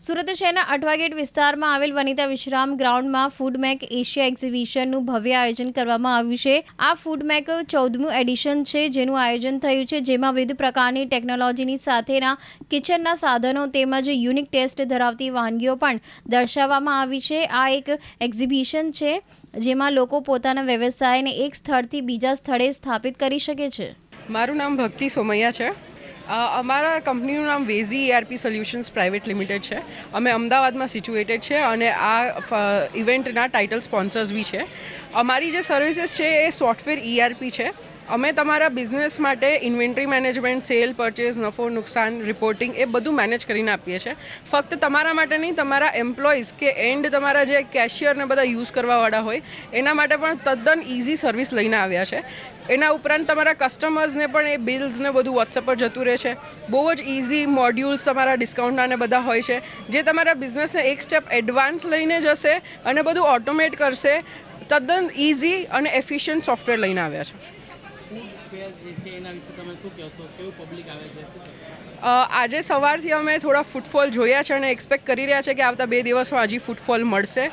સુરત શહેરના અઠવાગેટ વિસ્તારમાં આવેલ વનિતા વિશ્રામ ગ્રાઉન્ડમાં ફૂડ મેક એશિયા એક્ઝિબિશનનું ભવ્ય આયોજન કરવામાં આવ્યું છે. આ ફૂડ મેક ચૌદમું એડિશન છે, જેનું આયોજન થયું છે. જેમાં વિવિધ પ્રકારની ટેકનોલોજીની સાથેના કિચનના સાધનો તેમજ યુનિક ટેસ્ટ ધરાવતી વાનગીઓ પણ દર્શાવવામાં આવી છે. આ એક એક્ઝિબિશન છે, જેમાં લોકો પોતાના વ્યવસાયને એક સ્થળથી બીજા સ્થળે સ્થાપિત કરી શકે છે. મારું નામ ભક્તિ સોમૈયા છે. અમારા કંપનીનું નામ વેઝી ઈઆરપી સોલ્યુશન્સ પ્રાઇવેટ લિમિટેડ છે. અમે અમદાવાદમાં સિચ્યુએટેડ છે અને આ ઇવેન્ટના ટાઇટલ સ્પોન્સર્સ બી છે. અમારી જે સર્વિસીસ છે એ સોફ્ટવેર ઈઆરપી છે. અમે તમારા બિઝનેસ માટે ઇન્વેન્ટરી મેનેજમેન્ટ, સેલ પરચેઝ નફો, નુકસાન, રિપોર્ટિંગ એ બધું મેનેજ કરીને આપીએ છીએ. ફક્ત તમારા માટે નહીં, તમારા એમ્પ્લોઈઝ કે એન્ડ તમારા જે કેશિયરને બધા યુઝ કરવાવાળા હોય, એના માટે પણ તદ્દન ઇઝી સર્વિસ લઈને આવ્યા છે. એના ઉપરાંત તમારા કસ્ટમર્સને પણ એ બિલ્સને બધું વોટ્સએપ પર જતું રહે છે. બહુ જ ઇઝી મોડ્યુલ્સ તમારા ડિસ્કાઉન્ટના ને બધા હોય છે. જે તમારા બિઝનેસને એક સ્ટેપ એડવાન્સ લઈને જશે અને બધું ઓટોમેટ કરશે, તદ્દન ઇઝી અને એફિશિયન્ટ સોફ્ટવેર લઈને આવ્યા છે. આજે સવારથી અમે થોડા ફૂટફોલ જોયા છે અને એક્સપેક્ટ કરી રહ્યા છે કે આવતા બે દિવસમાં હજી ફૂટફોલ મળશે.